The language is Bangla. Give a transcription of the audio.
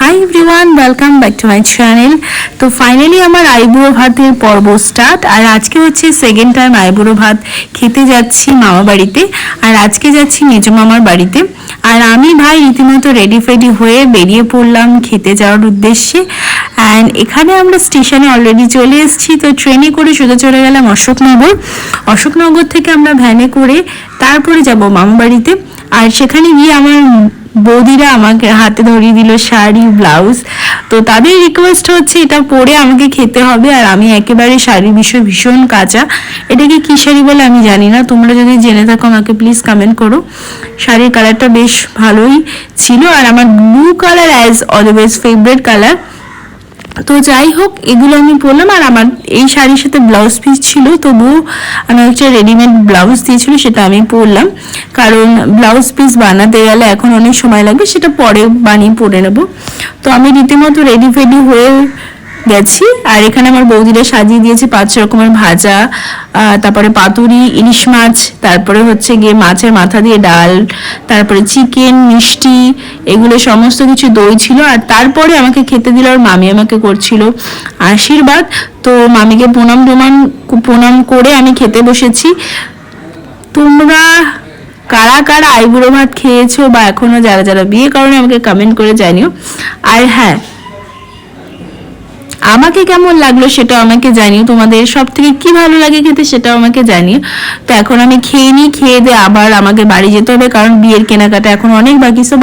Hi everyone welcome back to my channel তো ফাইনালি আমার আইবুড়ো ভাতের পর্ব স্টার্ট আর আজকে হচ্ছে সেকেন্ড টাইম আইবুড়ো ভাত খেতে যাচ্ছি মামা বাড়িতে, আর আজকে যাচ্ছি মেজো মামার বাড়িতে। আর আমি ভাই রীতিমতো রেডি ফেডি হয়ে বেরিয়ে পড়লাম খেতে যাওয়ার উদ্দেশ্যে। অ্যান্ড এখানে আমরা স্টেশনে অলরেডি চলে এসেছি, তো ট্রেনে করে সোজা চলে গেলাম অশোকনগর। অশোকনগর থেকে আমরা ভ্যানে করে তারপরে যাব মামা বাড়িতে। আর সেখানে গিয়ে আমার বৌদিরা আমাকে হাতে ধরিয়ে দিল শাড়ি, ব্লাউজ। তো তাদের রিকোয়েস্ট হচ্ছে, এটা পরে আমাকে খেতে হবে, আর আমি একেবারে শাড়ি বিষয়ে ভীষণ কাঁচা। এটাকে কী শাড়ি বলে আমি জানি না, তোমরা যদি জেনে থাকো আমাকে প্লিজ কমেন্ট করো। শাড়ির কালারটা বেশ ভালোই ছিল, আর আমার blue colour as always favourite colour তো যাই হোক, এগুলো আমি পরলাম আর আমার এই শাড়ির সাথে ব্লাউজ পিস ছিল, তবুও আমি হচ্ছে রেডিমেড ব্লাউজ দিয়েছিল, সেটা আমি পরলাম। কারণ ব্লাউজ পিস বানাতে গেলে এখন অনেক সময় লাগবে, সেটা পরে বানিয়ে পরে নেব। তো আমি রীতিমতো রেডি ফেডি হয়ে গেছি। আর এখানে আমার বৌদিরা সাজিয়ে দিয়েছে পাঁচ রকমের ভাজা তারপরে পাতুরি, ইলিশ মাছ, তারপরে হচ্ছে গিয়ে মাছের মাথা দিয়ে ডাল, তারপরে চিকেন, মিষ্টি, এগুলো সমস্ত কিছু দই ছিল। আর তারপরে আমাকে খেতে দিল আর মামি আমাকে করছিল আশীর্বাদ। তো মামিকে প্রণাম টনাম প্রণাম করে আমি খেতে বসেছি। তোমরা কারা কারা আইবুড়ো ভাত খেয়েছো বা এখনও যারা যারা বিয়ে কারণে আমাকে কমেন্ট করে জানিও। আর হ্যাঁ আমাকে কেমন লাগল সেটা আমাকে জানিও। তোমাদের সব থেকে কি ভালো লাগে খেতে সেটাও আমাকে জানিও। তো এখন আমি খেয়ে নিই, খেয়ে দিয়ে আবার আমাকে বাড়ি যেতে হবে, কারণ বিয়ের কেনাকাটা এখন অনেক বাকি। সো